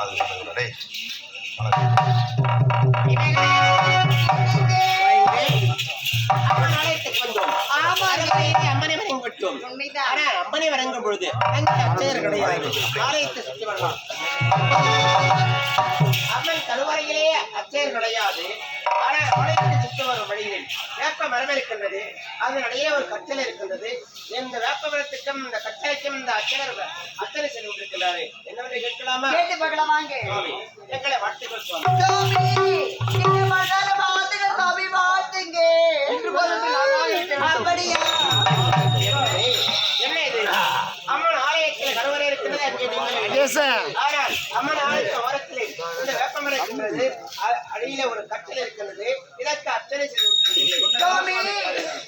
மாதவி சகோதரரை வணக்கம். அருகிலேயே அம்மனை வணங்கிவிட்டோம். ஆனா, அம்மனை வணங்கும் பொழுது அங்கே கிடையாது. ஆலயத்தை சுற்றி வரலாம். அம்மன் கருவறையிலே அர்ச்சகர் கிடையாது. ஆனா, ஆலயத்தை சுற்றி வரும் வழியில் வேப்ப மரம் இருக்கின்றது அதனிடையே ஒரு கட்டளை இருக்கின்றது இந்த வேப்ப மரத்துக்கும் இந்த கட்டளைக்கும் இந்த அர்ச்சகர் அர்ச்சனை செய்து கொண்டிருக்கிறாரு என்னவென்று கேட்கலாமா கேட்டு பார்க்கலாம் எங்களை வாழ்த்துக்கள் சுவாமி வாழ்த்துங்க என்று. அப்படியா? என்ன இது? அம்மன் ஆலயத்தில் கருவறை இருக்கிறது அங்கே நீங்கள்? ஆனால் அம்மன் ஆலயத்து ஓரத்தில் இந்த வேப்பமரம் இருக்கின்றது அ- அடியில ஒரு கட்டில் இருக்கின்றது இதற்கு அர்ச்சனை செய்து.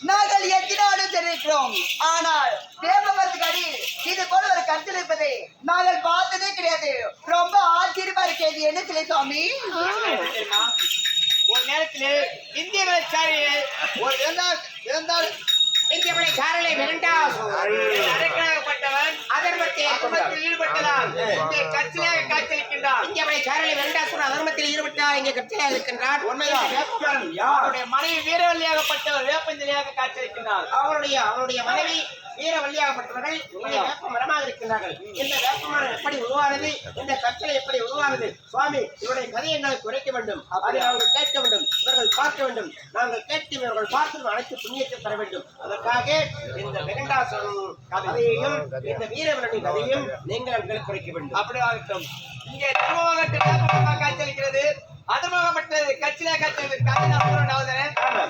நாங்கள் எத்தினாலும் தெரிவிக்கிறோம். ஆனால் தேவமரத்துக்கு அடியில் இது போல ஒரு கருத்தில் இருப்பதை நாங்கள் பார்த்ததே கிடையாது. ரொம்ப ஆச்சரியமா இருக்கிறது என்ன சிலை சாமி தெரியுமா? ஒரு நேரத்தில் இந்திய ஒரு இறந்தார் விளைச்சாரலை விரண்டால் அரக்கனாகப்பட்டவன் அதர்மத்தை அதர்மத்தில் ஈடுபட்டதால் இந்த கட்சியாக காட்சியளிக்கின்றான் இந்திய விளைச்சாரலை விரண்டாசுரன் அதர்மத்தில் ஈடுபட்டால் இங்கே கட்சியாக இருக்கின்றான். உண்மைதான். அவருடைய மனைவி வீரவல்லியாகப்பட்டவர் வேப்பஞ்சலியாக அவருடைய அவருடைய மனைவி வீரவல்லியாகப்பட்டவர்கள் இங்கே வேப்ப மரமாக இருக்கின்றார்கள். இந்த வேப்ப மரம் எப்படி உருவானது? இந்த கட்டளை எப்படி உருவானது? சுவாமி இவருடைய கதையை எங்களுக்கு குறைக்க வேண்டும். அதை அவர்கள் கேட்க வேண்டும். இவர்கள் பார்க்க வேண்டும். நாங்கள் கேட்டு இவர்கள் பார்த்து அனைத்து புண்ணியத்தை பெற வேண்டும். அதற்காக இந்த வெங்கடாசுரன் கதையையும் இந்த வீரவரணி கதையும் நீங்கள் எங்களுக்கு குறைக்க வேண்டும். அப்படி ஆகட்டும் இங்கே திருமணமாக காட்சியளிக்கிறது. அதர்மகப்பட்டது கட்சியில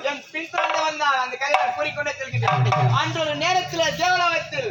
என் பின்தொடர்ந்து வந்தால் அந்த கதையை கூறிக்கொண்டே செல்கின்றேன். அன்று ஒரு நேரத்தில் தேவலோகத்தில்